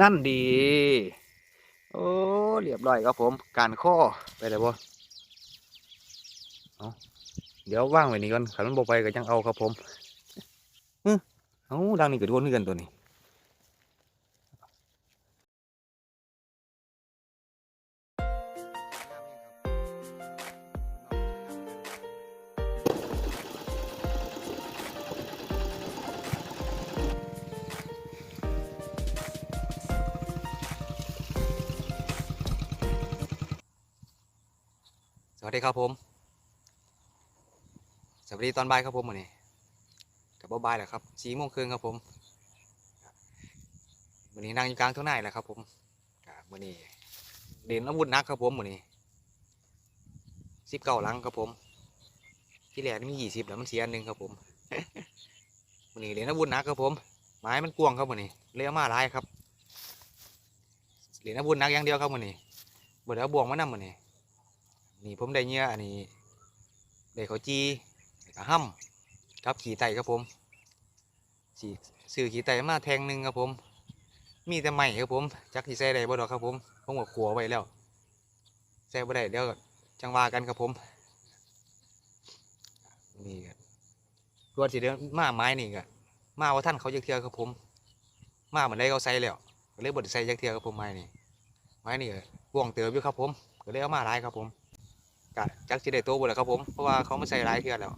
นั่นดี โอ้เรียบร้อยครับผม การข้อไปเลยบ่เอาเดี๋ยวว่างไว้นี่ก่อนขันมันบ่ไปก็ยังเอาครับผม อื้อเอาดังนี่ก็โดนคือกันตัวนี้ ครับผม สวัสดีตอนบ่ายครับผมวันนี้กับบ่ายแหละครับสี่โมงครึ่งครับผมวันนี้นั่งอยู่กลางทุ่งนาแหละครับ ผมวันนี้เด่นอาวุธหนักครับผมวันนี้สิบเก้าลังครับผม ที่แรกนี่มียี่สิบแล้วมันเสียอันหนึ่งครับผมวันนี้เด่นอาวุธหนักครับผม ไม้มันกวางครับวันนี้เลี้ยมาหลายครับเหรียญอาวุธหนักอย่างเดียวครับวันนี้บ่ได้เอาบ่วงมานำวันนี้ นี่ผมได้เนื้ออันนี้ได้ข้าจีแล้วก็ห้ำกับขี่ไตครับผมสีซื้อขี่ไตมาแทงหนึ่งครับผม มีแต่ใหม่ครับผมจักที่ใส่ได้บ่ดอกครับผมผมก็ขัวไว้แล้วใส่บ่ได้เดี๋ยวก็จังว่ากันครับผมนี่ก็ตัวที่เดินมาไม้นี่ก็มาว่าท่านเขาจักเทือครับผม มาเหมือนได้เขาใส่แล้วเลยบ่ได้ใส่จักเทือครับผมไม้นี่ไม้นี่ก็ว่วงเติบอยู่ครับผมก็เลยเอามาหลายครับผม กะจักสิได้โตบ่ล่ะครับผมเพราะว่าเขามาใส่หลายเทื่อแล้ว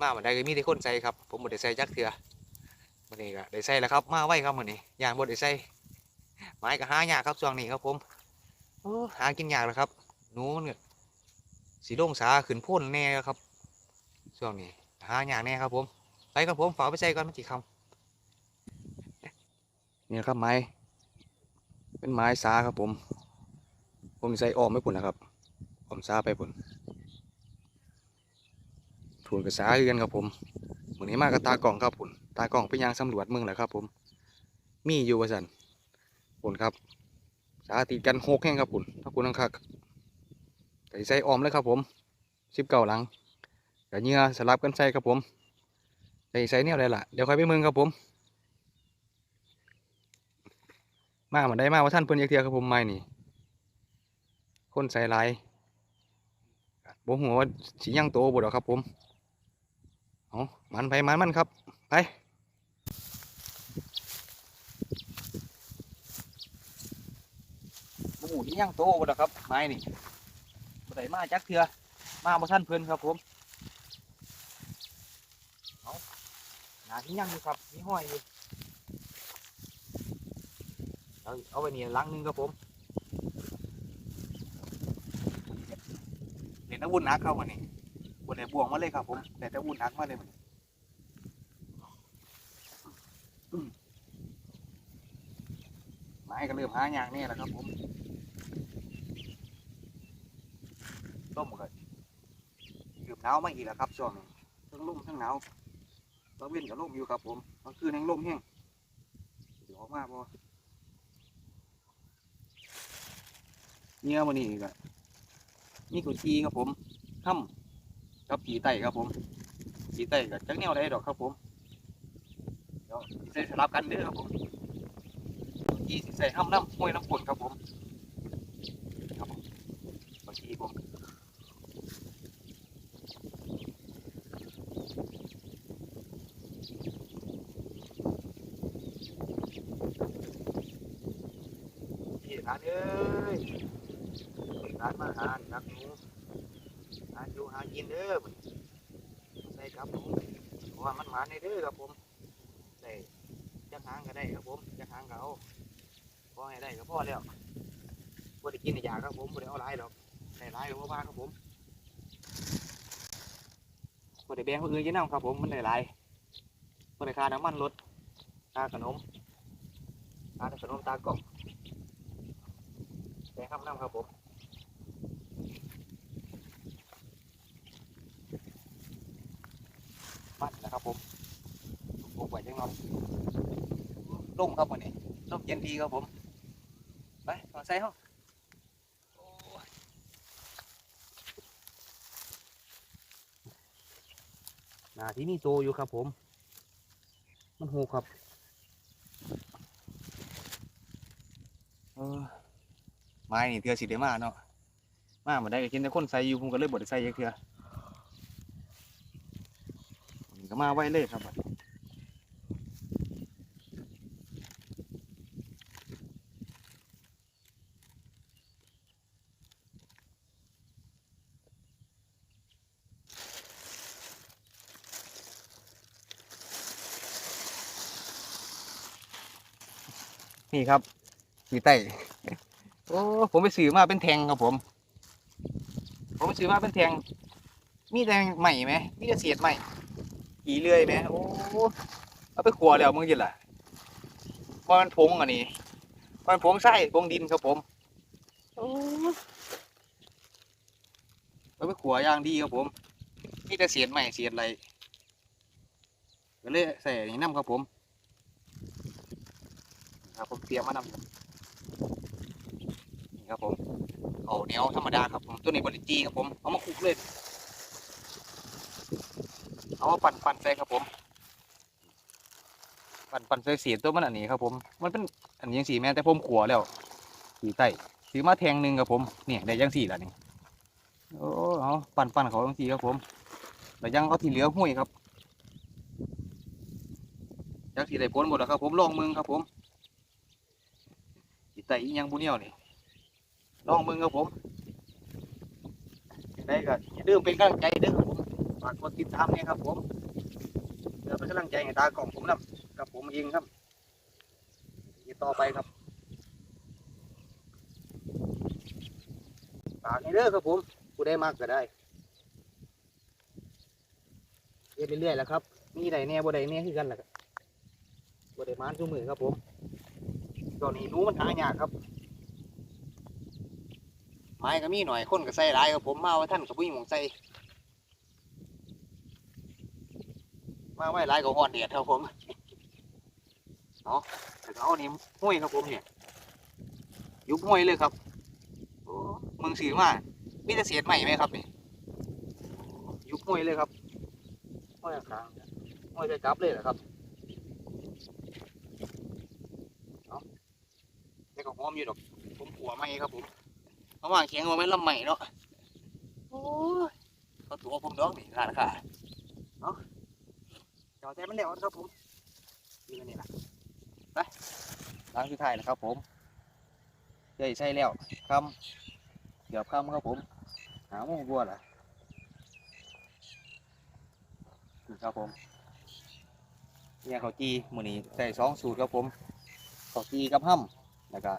มาบันไดก็มีแต่คนใส่ครับผมบ่ได้ใส่จักเทื่อมื้อนี้ก็ได้ใส่แล้วครับมาไว้ครับมื้อนี้ย่านบ่ได้ใส่ไม้ก็หายากครับช่วงนี้ครับผมโอ้หากินยากแล้วครับหนูมันก็สีลงสาขึ้นพ่นแน่ครับช่วงนี้หายากแน่ครับผมไปครับผมฝากไปใส่ก่อนมันสิคำนี่ครับไม้เป็นไม้สาครับผม ผมใส่ออมไม่พุ่นนะครับ ผมซาไปผลถูนกับสาคือกันครับผมวันนี้มากับตากล่องครับผลตากล่องไปยางสำรวจเมืองแหละครับ ผม มีอยู่ว่าสันผลครับสาติดกันหกแห่งครับผลถ้าคุณต้องคักใส่ใส่ออมเลยครับ ผมสิบเก้าหลังกับเหงื่อสลับกันใส่ครับผมใส่ใส่เนี่ยอะไรล่ะเดี๋ยวใครไปเมืองครับผมมาเหมือนได้มาว่าท่านเพิ่นอยกเทียครับผมไม่นี่ คนใส่ลาย บ่หัวาสิยังโตบ่ดอกครับ ผมเอามันไปมันมันครับ ไปบ่หูสิยังโตบ่ดอกครับไม้นี่บ่ได้มาจักเทื่อมาบ่ทันเพิ่นครับ ผมเอาหนาที่ยังอยู่ครับมีห้อยอยู่เอาเอาไปนี่ลังหนึงครับผม เห็นอาวุธหนักเข้ามานี่บนไหนบวงมาเลยครับผมแต่แต่วุธหนักมาเลยมันอืมไม้ก็เริ่มหาอย่างนี่แหละครับผมต้มก็เกือบหนาวมาอีกแล้วครับช่วงนี้ทั้งลมทั้งหนาวตะเว้นกับลมอยู่ครับผมกลางคืนแห้งลมแห้งเดี๋ยวออกมาพอเงี้ยมันนี่ก็ นี่กุจีครับผมถ้ำกับผีไต่ครับผมผีไต่กับจักแนวได้ดอกครับผมเดี๋ยวใส่สลับกันเด้อครับผมกุจีใส่ห้ำน้ำห้วยน้ำฝนครับผมครับผมกุจีผมพี่ทานเอ้ย ร้านมาหานักหนูหาอยู่หากินเด้อใส่ครับผมเพราะว่ามันหมาในเด้อครับผมใส่จักหางก็ได้ครับผมจักหางเอาพอให้ได้ก็พอแล้วบ่ได้กินในยาครับผมบ่ได้เอาหลายดอกได้หลายก็บ่ว่าครับผมบ่ได้แบ่งคนอื่นกินน้ำครับผมมันได้หลายบ่ได้ค่าน้ำมันรถค่าขนมค่าขนมตากล่องแบ่งครับน้ำครับผม มันนะครับผมปลูกไว้จังน่อยร่มครับวันนี้ร่มเย็นดีครับผมไปขอใส่ห้องนาที่นี่โตอยู่ครับผม มันโหครับไม้นี่เทือสิได้มาเนาะมาบ่ได้ก็เห็นแต่คนใส่อยู่ผมก็เลยบ่ได้ใส่จักเทื่อนี่ ก็มาไว้เลยครับบัดนี่ครับสีไต้โอ้ผมไปซื้อมาเป็นแทงครับผม ผมไปซื้อมาเป็นแทง มีแทงใหม่ไหมมีแต่เศษใหม่ ขี่เลื่อยไหมโอ้เอาไปขัวแล้วมึงจิล่ะเพราะมันผงอันนี้เพราะมันผงไส้ผงดินครับผมโอ้เอาไปขัวอย่างดีครับผมมีแต่เศษใหม่เศษอะไรก็เลยใส่อันนี้น้ำครับผมครับผมเตรียมมานำนี่ครับผมเอาเหนียวธรรมดาครับผมตัวนี้บริจีครับผมเอามาคลุกเลย เอามาปั่นปั่นใส่ครับผม ปั่นปั่นใส่เสียตัวมันอันนี้ครับผม มันเป็นอันนี้ยังสีแม่แต่ผมขัวแล้วสีไต่ซื้อมาแทงหนึ่งครับผมเนี่ยได้ยังสี่ละนี่โอ้เอาปั่นปั่นเขาทั้งสี่ครับผมแล้วยังเอาที่เหลือห้วยครับยังสีได้ผลหมดแล้วครับ ผมลองมึงครับผมสีไต่อีหยังบุเนียวนี่ลองมึงครับผมได้ก็อย่าลืมเป็นกำลังใจเด้อผ ฝากกดติดตามเนี่ยครับ ผมเพื่อเป็นกำลังใจให้ตากล่องผมนะกับผมเองครับติดต่อไปครับฝากให้เด้อครับผมผู้ได้มากก็ได้เรื่อยเรื่อยๆแล้วครับมีใดแน่บ่ใดแน่คือกันแหละครับบ่ได้มานทุกมือครับผมตอนนี้หนูมันหายากครับไม้ก็มีหน่อยคนก็ใส่หลายครับผมมาว่าท่านกับผู้หญิงของใส่ มาไว้หลายก็ห่อนเดียดครับผมเนาะแต่เอานี่ห้วยครับผมเนี่ย ยุบห้วยเลยครับโอ้เมืองสีมามีแต่เศษใหม่ไหมครับนี่ยุบห้วยเลยครับห้วยกลางห้วยใจกลับเลยเหรอครับเอาแต่ก็หอมอยู่ดอก ผมขัวไม่ครับผมเพราะว่าเขียงมันไม่ลำใหม่เนาะโอ้ยเขาตัวผมดอกนี่ราคาเนาะ จอดใจมันเดียวครับผมนี่กันนี่ละไปล้างสุดท้ายแล้วครับผมเจ๊ใช่แล้วคำเกือบคำครับผมหาโมงบัวล่ะนี่ครับผมเนี่ยเขาวจีมือนี้ใส่สองสูตรครับผมเขาวจีกับห้ำแล้วก็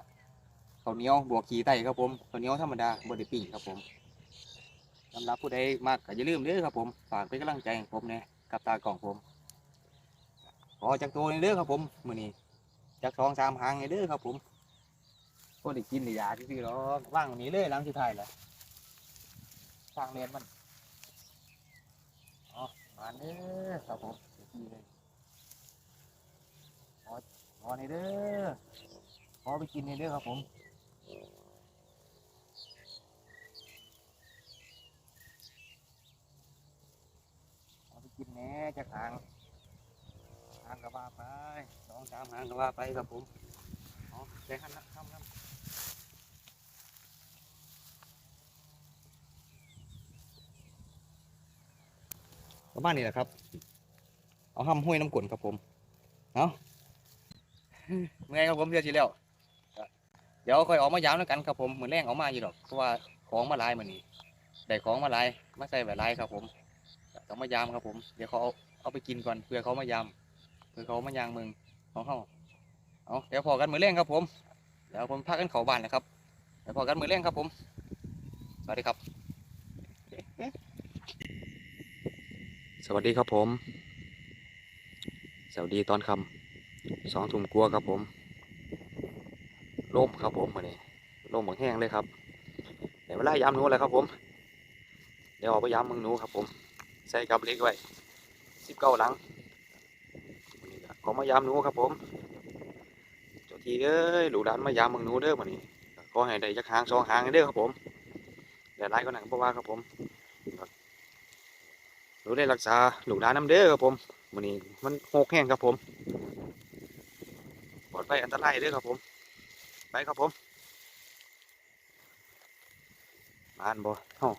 ข้าวเหนียวบวกขีไตครับผมข้าวเหนียวธรรมดาบดปิ้งครับผมสำหรับผู้ใดมากก็อย่าลืมเด้อครับผมฝากเป็นกำลังใจให้ผมเนี่ยกับตากล่องผม อจากตัวในี้เด้อครับผมมื้อนี้จากสองสามหางในี่เด้อครับผมก็ได้กินได้ยาที่พี่หรอกว่างนี้เลยหลังสุดท้ายแหละสร้างเรียนมันอ๋อมาเด้อครับผมดีเลยขอขอในี่เด้อขอไปกินในี่เด้อครับผมขอไปกินแหน่จากหางางก็ว่าไปสองสามหางก็ว่าไปครับผมอ๋อใจขันนะทำทำประมาณนี้แหละครับ เอาห้ำห้วยน้ำกลนครับผมเอาเมื่อยครับผมเชื่อทีแล้ว เดี๋ยวค่อยออกมายามแล้วกันครับผมเหมือนแรงออกมาอยู่ดอกเพราะว่าของมาหลายมันนี่ได้ของมาหลายมาใส่แบบหลายครับผมต้องมายามครับผม เดี๋ยวเขาเอาเอาไปกินก่อนเพื่อเขามายาม เพื่อเขามายางเมืองของเขาเอาเดี๋ยวพอกันมือแรงครับ ผมเดี๋ยวผมพักกันเขาบ้านนะครับเดี๋ยวพอกันมือแรงครับผมสวัสดีครับ สวัสดีครับผมสวัสดีตอนคำสองทุ่มกลัวครับผมล่มครับผมมาเนี่ยล่มบางแห้งเลยครับเดี๋ยวเวลายามหนูเลยครับผม เดี๋ยวออกไปยามมึงหนูครับผม ใส่กับเล็กไว้สิบเก้าหลัง ก็ขอมายามหนูครับผมเจ้าทีเอ้ยหลูกหลานมายามมึงหนูเด้อมานี่ขอให้ได้จักหางสองหางเด้อครับผมเดี๋ยวไล่ก็หนังเพราะว่าครับผมหนูได้รักษาหลูกหลานน้ำเด้อครับผมวันนี้มันโหกแห้งครับผมปลอดภัยอันตรายเด้อครับผม ไปครับผมอ่านบ่เฮ้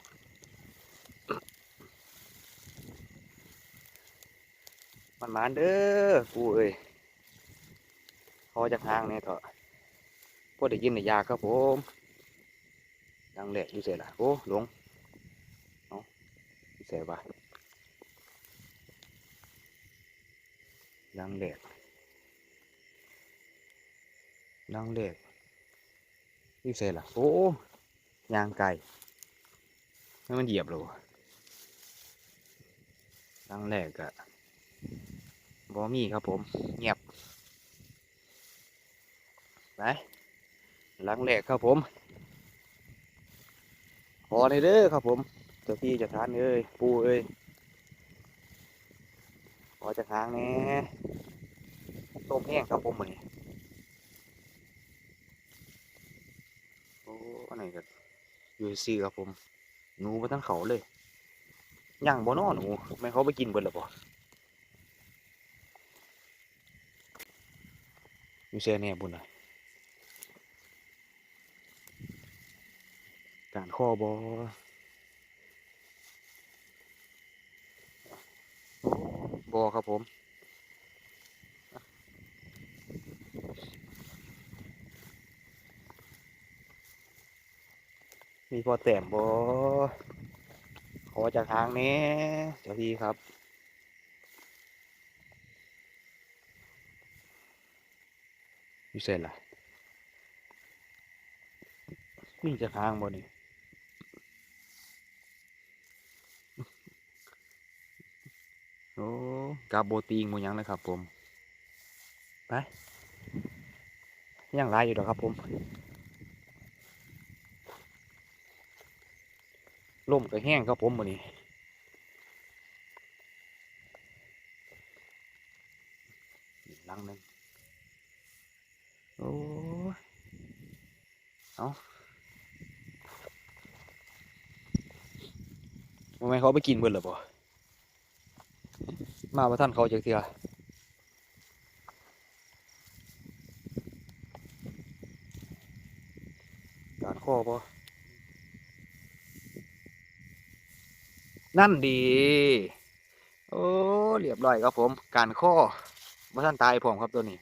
มันมานเด้อกูเอ้ยพอจากทางเนี่ยเถอะพอได้ยินได้ยากครับผมดังแหลกอยู่เสียละโอ้หลงเอาะเสียบ่ะดังแหลกดังแหลกอยู่เสียละโอ้ยางไก่ให้มันเหยียบเลยดังแหลกอะ บอมีครับผม เงียบไปหลังแหลกครับผมขอเลยเด้อครับผมเจ้าที่จะทานเอ้ยปูเอ้ยขอจะทางแน่ต้มแห้งครับผมมื้อนโอ้อันไหนก็อยู่ซื่ครับผมหนูมาทั้งเขาเลยย่างบ่นอหนูแม่เขาไปกินเบิดแล้วบ่ อยู่เสียแน่บุญน่ะการข้อบอโบอครับผมมีพอแต้มบอขอจากทางนี้เจ้าที่ครับ อยู่เสร็จละมีจากทางบ่นี่โอ้กาโบตีงหมูหยังนะครับผม ไป ยังไรอยู่ดอกครับผมลมก็แห้งครับผมมื้อนี้อีกหลังหนึง โอ้เอาทำไมเขาไปกินเบิดเหรอบ่มาว่าท่านเขาจากเถื่อการข้อบ่นั่นดี โอ้เรียบร้อยครับผม การข้อมาท่านตายผมครับตัวนี้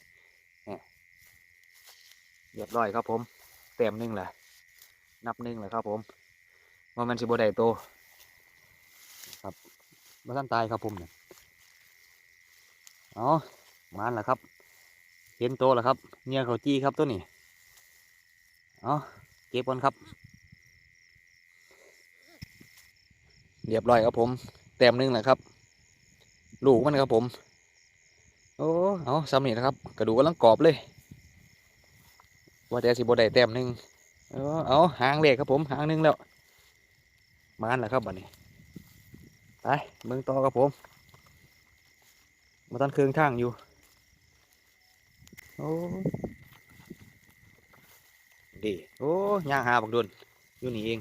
เรียบร้อยครับผม เต็มหนึ่งแหละนับหนึ่งแหละครับผมว่ามันสิบได้โตครับมาท่านตายครับผมเนี่ยเอามันแหละครับ เห็นโตแล้วครับเนี่ยเขาจี้ครับตัวนี้เอาเก็บก่อนครับ เรียบร้อยครับผมแต้มหนึ่งแหละครับ ลูกมันครับผม โอ้เอาซ้ำนี่นะครับ กระดูกกำลังกรอบเลย ว่าแต่สิบได้แต้มหนึ่งเออเอาหางเล็กครับผมหางหนึ่งแล้วมานแหละครับบัดนี้ไปเมืองต่อครับผมมาตันเครื่องทางอยู่โอ้ดีโอ้ย่างหาบักดุนอยู่นี่เอง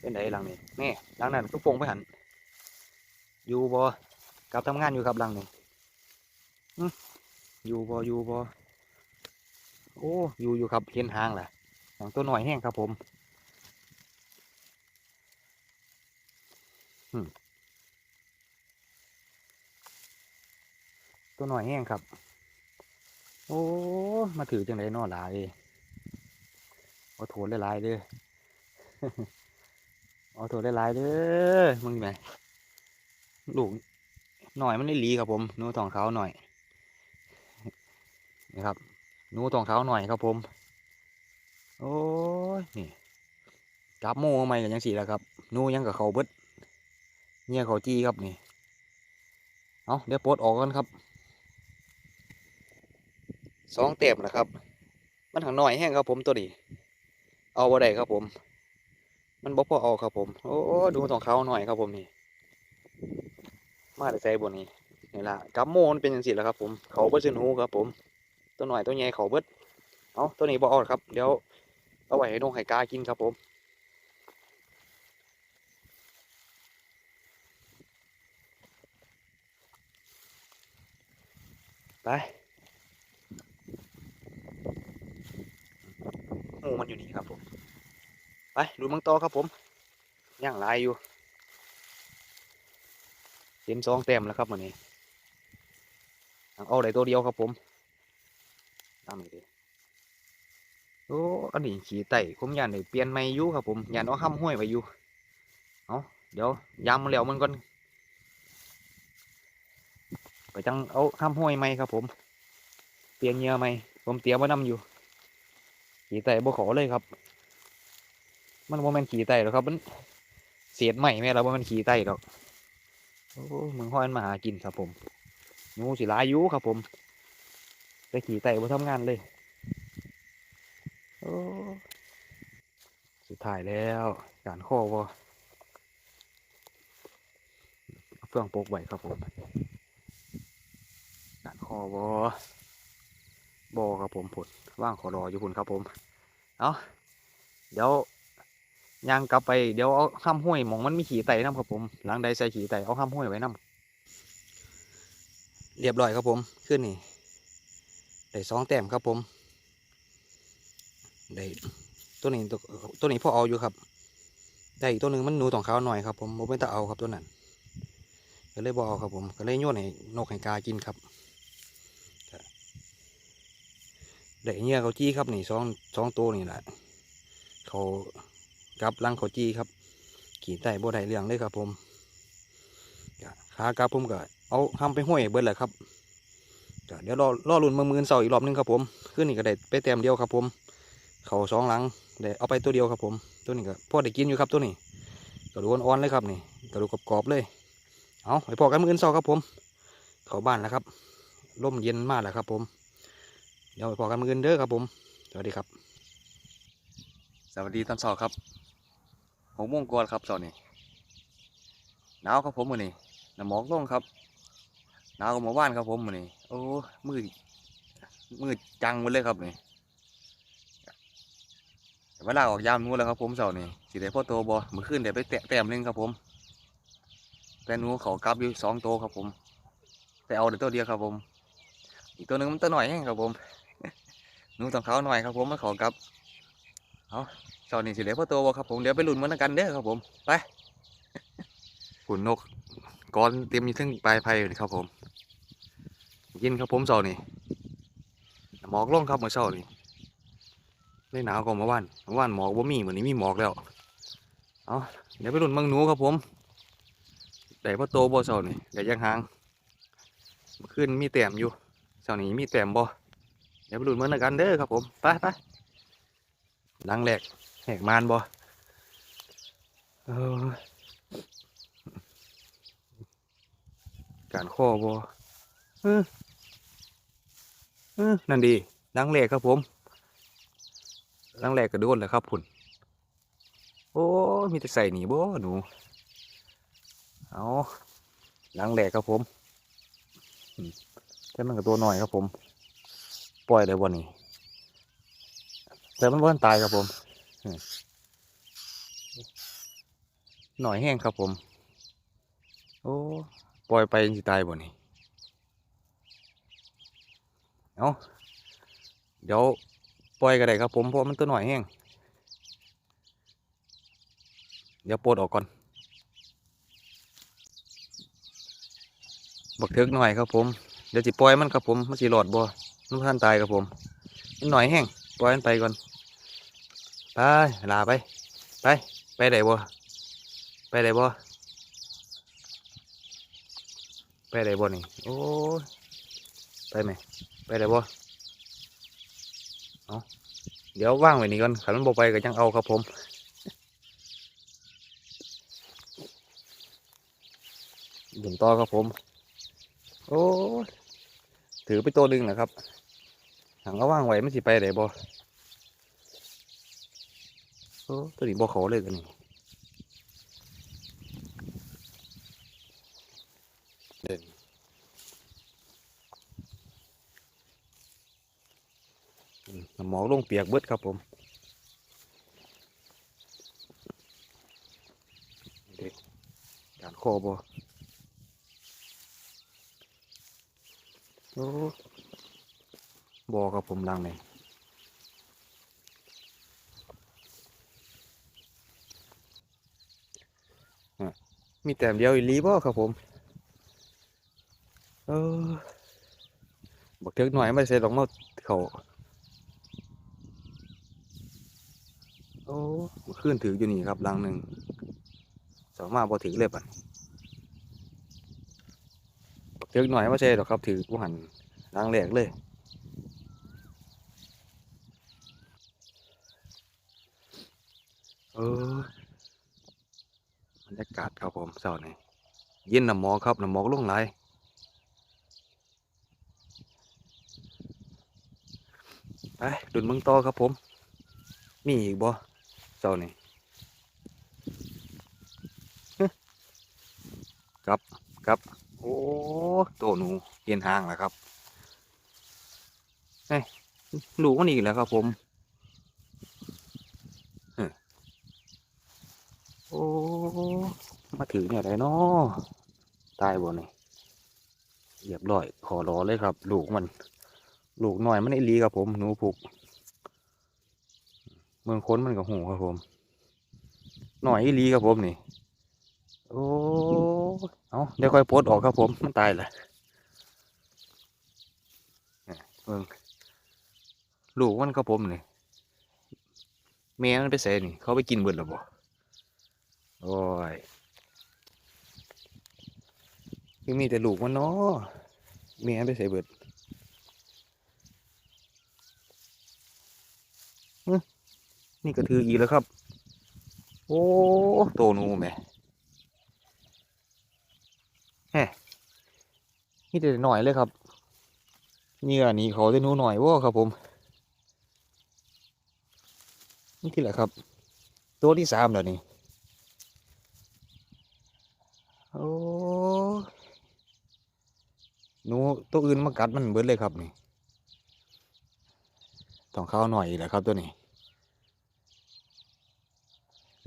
เป็นไดหลังนี้แนี่หลังนั้นก็ปงไปหันอยู่บ่กลับทำงานอยู่ครับหลังนี้อยู่บ่อยู่บ่ โอ้อยู่อยู่ครับเห็นหางแหละหลังตัวหน่อยแห้งครับผมตัวหน่อยแห้งครับ โอ้ มาถือจังไดนอหลายเอาโถนหลายๆเด้อเอาโถได้หลายๆเด้อมึงนี่ไหมลูกหน่อยมันได้หลีครับผมนูทองเขาหน่อยนี่ครับ นูทองขาหน่อยครับผม โอ้ยนี่จับโม่ใหม่กันยังสี่แล้วครับนูยังกับเขาเบิดเนี่ยเขาจี้ครับนี่เอาเดี๋ยวปลดออกกันครับสองเต็มแล้วครับ มันถังหน่อยแห้งครับผมตัวนี้เอาบ่ได้ครับผม มันบอกพอเอาครับผม โอ้ดูของเขาหน่อยครับผมนี่ มาแต่ใจบนนี้นี่ละกับโมนเป็นอย่างสิแล้วครับผม เขาเบิดซึนหูครับผม ตัวหน่อยตัวใหญ่เขาเบิดเอาตัวนี้บอเอาครับ เดี๋ยวเอาไว้ให้นงให้กากินครับผมไปงูมันอยู่นี่ครับผม ไปดูมังต่อครับผมย่างลายอยู่เต็มสองเต็มแล้วครับวันนี้เอาได้ตัวเดียวครับผม ตามีดิโอ้อันนี้ขี่ไต่ผมยันได้เปลี่ยนไม่อยู่ครับผมยันเอาห้ำห้วยไว้อยู่เอาเดี๋ยวยามมันแล้วมันก่อนไปจังเอาห้ำห้วยไหมครับผม เปลี่ยนเหยื่อไหมผมเตรียมไว้นำอยู่ ขี่ไต่บ่ขอเลยครับ มันบ่แม่นขี่ไต่หรอกครับ มันเสียดใหม่แม่เราบ่แม่นขี่ไต่หรอกโอ้มึงห้อยมันมาหากินครับผมงูสิลายอยู่ครับผม แต่ขี่ไต่บ่ทำงานเลย โอ้ สุดท้ายแล้วการข้อบอเฟื่องโปกไว้ครับผมการข้อบ่บ่ครับผมผลว่างขอรออยู่พุ่นครับผม เอาเดี๋ยวย่างกลับไปเดี๋ยวเอาข้ามห้วยหมองมันมีขี่ไต่น้ำครับผม หลังใดใส่ขี่ไต่เอาข้ามห้วยไว้น้ำเรียบร้อยครับผมขึ้นนี่ ได้สองแต้มครับผมได้ตัวนี้ตัวตัวนี้พอเอาอยู่ครับ ได้อีกตัวหนึ่งมันหนูตองขาวหน่อยครับผมผมไม่ต้องเอาครับตัวนั้นก็เลยบเอาครับผมก็เลยโยนให้นกให้กากินครับได้เงี้ยเขาจี้ครับนี่สองสองตัวนี่แหละเขากับลังเขาจี้ครับ ขี่ไต่บ่ได้เรื่องเลยครับผมขากลับผมก็เอาทำไปห้วยเบิดแหละครับ เดี๋ยวรอรอรุ่นมือมือเสาอีกรอบหนึงครับผมขึ้นนี่ก็ได้ไปเต็มเดียวครับผม เขาสองหลังได้เอาไปตัวเดียวครับผม ตัวนี้ก็พ่อได้กินอยู่ครับตัวนี้กระดูกอ่อนๆเลยครับนี่กระดูกกรอบๆเลย เอาไปพอกันมือเสาครับผม เขาบ้านแล้วครับลมเย็นมากแล้วครับ ผม เดี๋ยวไปพอกันมือเด้อครับผม สวัสดีครับ สวัสดีตอนเช้าครับหกโมงกว่าครับเช้านี้หนาวครับผมมื้อนี้น้ำหมอกลงครับ หนาวกว่าเมื่อวานครับผมมื้อนี้โอ้มืดมืดจังหมดเลยครับนี่เวลาออกยามนู้นแล้วครับผมเช้านี้สิได้พ่อโตบ่เมื่อคืนได้ไปแตะแต้มหนึงครับผม แต่นูเขากลับอยู่สองโตวครับผม แต่เอาแต่ตัวเดียวครับผม อีกตัวหนึงมันตัวหน่อยแห้งครับผมนูต้องเขาหน่อยครับผมมันขากลับเอาเช้านี้สิเหลือพ่อโตบ่ครับผมเดี๋ยวไปลุ้นมันกันเด้อครับผมไปขุนนก ก้อนเตรียมมีทั้งปลายไผ่อยู่นี่ครับผม ยินครับผมเช้านี้หมอกลงครับเมื่อเช้านี้ได้หนาวกว่าเมื่อวานเมื่อวานหมอกบ่มีเหมือนนี้มีหมอกแล้วเอาเดี๋ยวไปลุ้นมืองหนูครับผมได้พ่อโตบ่เช้านี้เดี๋ยวยังหางเมื่อคืนมีแต้มอยู่เช้านี้มีแต้มบ่เดี๋ยวไปลุ้นมันกันเด้อครับผมไปไปหลังแรกแหกมานบ่เออ การข้อบ่เออเออนั่นดีหลังแรกครับผมหลังแรกก็โดนแล้วครับพุ่นโอ้มีแต่ใส่หนีบ่หนูเอาหลังแรกครับผมแต่มันก็ตัวหน่อยครับผม ปล่อยได้บ่นี่แต่มันว่นตายครับผมหน่อยแห้งครับผม โอ้ ปล่อยไปยังสิตายบ่นี่เอาเดี๋ยวปล่อยก็ได้ครับผมเพราะมันตัวหน่อยแห้งเดี๋ยวปลดออกก่อน บักเทิกหน่อยครับผม เดี๋ยวสิปล่อยมันครับผม มันสิหลอดบ่นบ่ทันตายครับผมมันหน่อยแห้งปล่อยมันไปก่อน ไปลาไป ไป ไปไหนบ่ ไปไหนบ่ ไปไหนบ่นี่ โอ้ยไปไหม ไปไหนบ่เอาเดี๋ยวว่างไว้นี่ก่อนขันมันบ่ไปก็จังเอาครับผมหยุนต่อครับผม โอ้ยถือไปตัวหนึงนะครับหังก็ว่างไว้ไมันสิไปไหนบ่โอ้ตัวนี้บ่เขาเลยกันนี่ หมอกลงเปียกเบิดครับผมเด็กการคอบอบอครับผมลังเลยมีแต้มเดียวอีลีบอครับผม เออบักเทือกหน่อยไม่ใช่ดองมาเขา ขึ้นถืออยู่นี่ครับลังหนึ่งสามารถบ่ถือเลยปันบักเทือกหน่อยไม่ใช่ดอกครับถือผู้หันลังแหลกเลยเออบรรยากาศครับผมเสาร์นี้เย็นน้ำหมอกครับน้ำหมอกลงไหลไปดุนเมืองต่อครับผม มีอีกบ่ เสาร์นี้ฮึครับครับ โอ้โตหนูเห็นหางแล้วครับเฮ้ยลูกมันอีกแล้วครับผมโอ้มาถือเนี่ยได้เนาะตายบ่นี่เรียบร้อยขอรอเลยครับ ลูกมัน ลูกหน่อยมันไอหลีครับผมหนูผูก เมืองค้นมันกับหูครับผมหน่อยอหลีครับผมนี่ โอ้เอาเดี๋ยวค่อยโพสออกครับผม มันตายแหละเมืองลูกมันครับผมนี่แม่มันไปใส่นี่ เขาไปกินเบิดแล้วบ่โอ้ยยังมีแต่ลูกมันเนาะเมียไปใส่เบิดอื้อ นี่ก็ถืออีกแล้วครับ โอ้โตนูแม่แฮะนี่แต่หน่อยเลยครับเหงื่อหนี่เขาจะนูหน่อยว้ครับผม นี่ที่แหละครับ ตัวที่สามแล้วนี่โอ้หนูตัวอื่นมากัดมันเบิดเลยครับนี่ต้องเข้าหน่อยแหละครับตัวนี้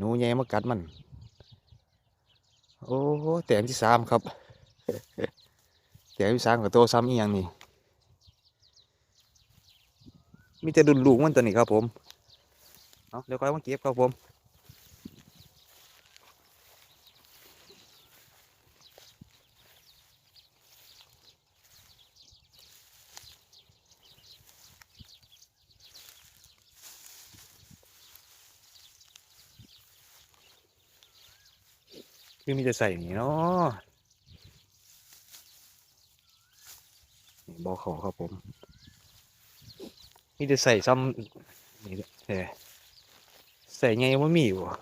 นูใหญ่มากัดมัน โอ้แต้มที่สามครับ แต้มที่สามกับตัวซ้ำอีกอย่างนี่มีแต่ดุนลูกมันตัวนี้ครับผม เอาเดี๋ยวค่อยมาเก็บครับผม คือมีจะใส่นี่เนาะนี่บอขอครับผม มีจะใส่ซ้ำนี่แหละใส่ไงว่ามีวะ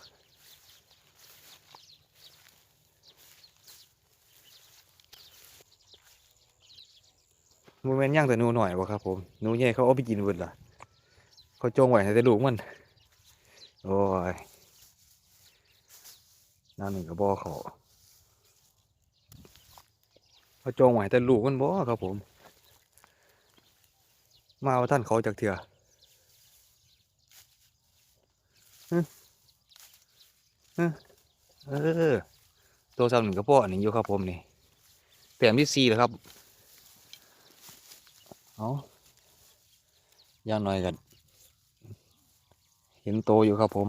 โมเมนย่างแต่นูหน่อยวะครับผมนูใหญ่เขาเอาไปกินเบิดล่ะเขาจงไว้ให้แต่ลูกมัน โอ้ย นั่นนี่ก็บ่เขาเขาจองไว้แต่ลูกมันบ่ครับผม มาเอาท่านเขาจากเถื่อฮึฮึเออตัวสามหนึ่งกระเพาะนี่งอยู่ครับผมนี่แต้มที่สี่แล้วครับ เอาอย่างหน้อยกัน เห็นโตอยู่ครับผม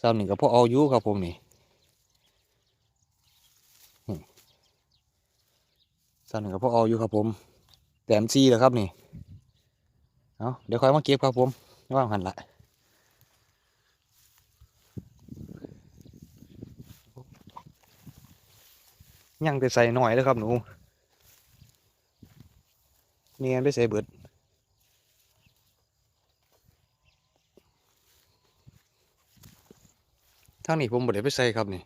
สามหนึ่งกระพาะเอาอยู่ครับผมนี่ สั่นกับพ่อเอาอยู่ครับผมแต้มซีแล้วครับนี่เอาเดี๋ยวค่อยมาเก็บครับผมว่างหันละยังแต่ใส่หน่อยเลยครับหนูเนียนไปใส่เบิดทางนี้ผมบ่ได้ไปใส่ครับนี่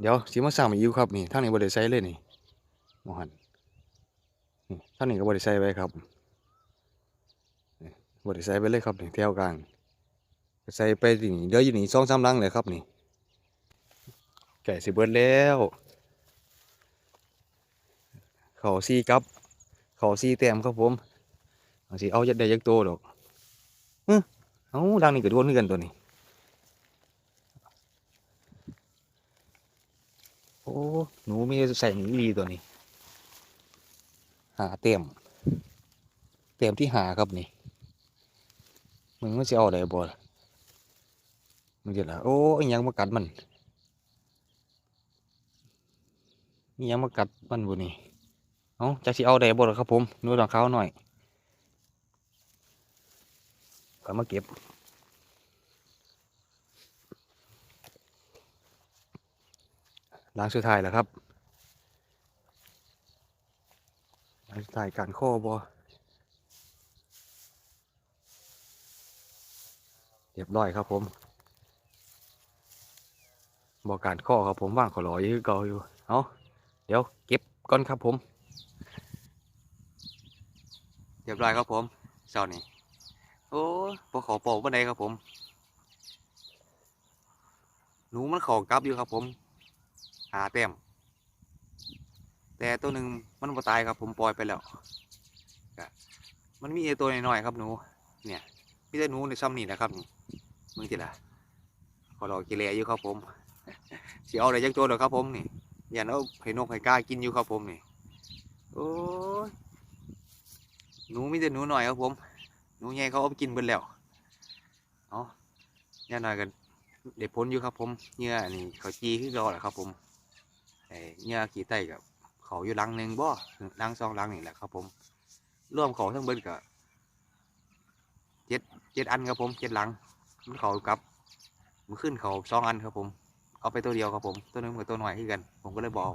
เดี๋ยวสิมาสั่งมาอยู่ครับนี่ทางนี้บ่ได้ใส่เลยนี่ มหันนี่ท่านนี้ก็บริใส่ไว้ครับนี่บริใส่ไปเลยครับนี่แถวกลางใส่ไปนี่เดี๋ยวอยู่นี่สองสามลังเลยครับนี่ไก่สิเบิดแล้วเขาซีกับเขาซีแต้มครับผมเอาสิเอาจะได้ยักโตดอกฮึเอาดังนี่ก็โดนคือกันตัวนี้โอ้หนูมีใส่หนูดีตัวนี้ หาเต็มเต็มที่หาครับนี่มึงมันจะเอาอะไรบ่ล่ะมึงจะละโอ้ยยังมากัดมันยังมากัดมันบุนี่เอาจะสิเอาได้บ่ล่ะครับผมนูดองเขาหน่อยก็มาเก็บล้างสุดท้ายแล้วครับล้าง สายการข้อบอเรียบร้อยครับผมบอกการข้อครับผมว่างขอรอยู่คือเก่าอยู่ เอาเดี๋ยวเก็บก่อนครับผม เรียบร้อยครับผมเจ้านี่โอ้พอขอปอกบันไดครับผม หนูมันเขอกลับอยู่ครับผม หาแต้ม แต่ตัวหนึ่งมันบ่ตายครับ ผมปล่อยไปแล้วมันมีไอ้ตัวน้อยๆครับหนู เนี่ยมีแต่หนูในซ้ำนี่นะครับนี่มึงจิละขอรอกิเลอยู่ครับผมเสิเอาอะไรจักตัวเด้อครับผมนี่อย่าเอาให้นกให้กากินอยู่ครับผมนี่โอ้ยหนูมีแต่หนูหน่อยครับผม หนูใหญ่เขาเอาไปกินเบิดแล้วเอาอย่าหน่อยกันเด็ดพ้นอยู่ครับผมเหงื่อนี่เขาจีขึ้นรอแหละครับผมเหงื่อขี้ไตกับ เขาอยู่หลังหนึ่งบ่หลังสองหลังนี่แหละครับ ผมร่วมเขาทั้งเบิดกับเจ็ดเจ็ดอันครับผมเจ็ดหลังมันเขากับมันขึ้นเขาสองอันครับผม เอาไปตัวเดียวครับผมตัวนึงกับตัวหน่อยที่กัน ผมก็เลยบอก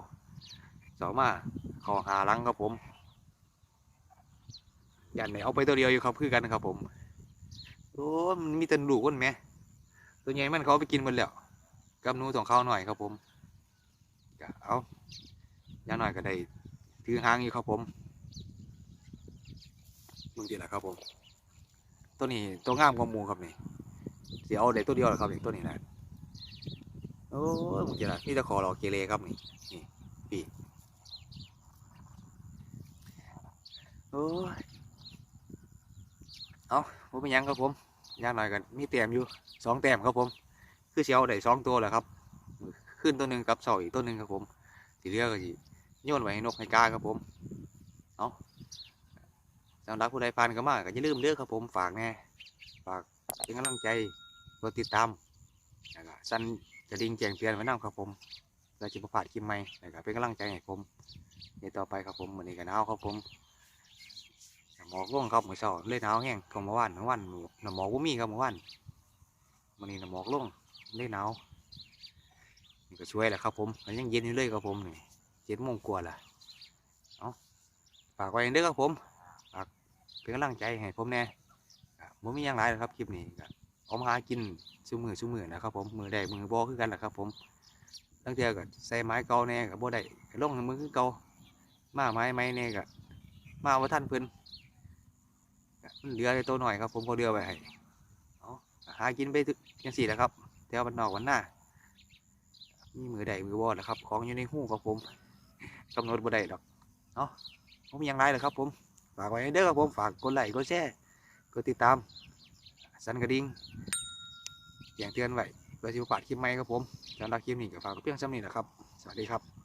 สองมาขอหาหลังครับผมยันไหนเอาไปตัวเดียวอยู่ครับคือกันครับ ผมโอ้มันมีตันลูกคนไหมตัวใหญ่มันเขาไปกินหมดแล้วกับนูของเขาหน่อยครับผมเอา ย่างหน่อยก็ได้ถือหางอยู่ครับผมมึงดีแหละครับผม ตัวนี้ตัวงามกว่ามูครับนี่เสียเอาได้ตัวเดียวเหรอครับนี่ตัวนี้แหละโอ้ยมึงจะละนี่ตะขอรอเกเรครับนี่นี่พี่โอ้ยเอาผมเป็นยังครับผมย่างหน่อยกันมีแต้มอยู่สองแต้มครับผม คือเชียวได้สองตัวแหละครับขึ้นตัวหนึ่งกับเสาอีกตัวหนึ่งครับผมที่เหลือก็สิ โยนไว้ให้นกให้กาครับผมเอาสำหรับผู้ใดผ่านก็มาก็อย่าลืมเด้อครับผมฝากแน่ฝากเป็นกำลังใจกดติดตามแล้วก็สั่นจะดิ่งแจ้งเตือนไว้นำครับผมเราจะประพาดคลิปใหม่นะครับเป็นกำลังใจให้ผมในต่อไปครับผมเหมือนนี้กันหนาวครับผมหมอกร่วงครับเมื่อเช้าเลยหนาวแห้งของเมื่อวานเมื่อวานหนาวหมอกมีครับเมื่อวานวันนี้หนหมอกร่วงเลยหนาวนี่ก็ช่วยแหละครับผมมันยังเย็นอยู่เลยครับผมนี่ เจ็ดโมงกว่าละเอาฝากไว้เด้อครับผมฝากเป็นกำลังใจให้ผมแน่ผมมียังไรครับคลิปนี้ก็อมหากินซุมือซุมือนะครับ ผมมือใดมือบ่คือกันนะครับ ผมตั้งแต่ก็ใส่ไม้เก่าแน่กับบ่ได้ก็ลงมือคือเก่ามาไม้ไม้แน่ก็มาว่าท่านเพิ่นมันเหลือแต่ตัวหน่อยครับ ผมก็เรือไปให้เอาหากินไปยังสี่แหละครับแถวบ้านนอกวันหน้ามีมือใดมือบ่นะครับ ของอยู่ในหูครับผม กำหนดบ่ได้ดอกเนาะผมยังไรเลยครับ ผมฝากไว้เด้อครับผมฝากกดไลค์กดแชร์กดติดตาม สั่นกระดิ่งแจ้งเตือนไว้เพื่อที่จะปาดคลิปใหม่ครับผมสำหรับคลิปนี้ก็ฝากเพียงซ้ำนี้นะครับ สวัสดีครับ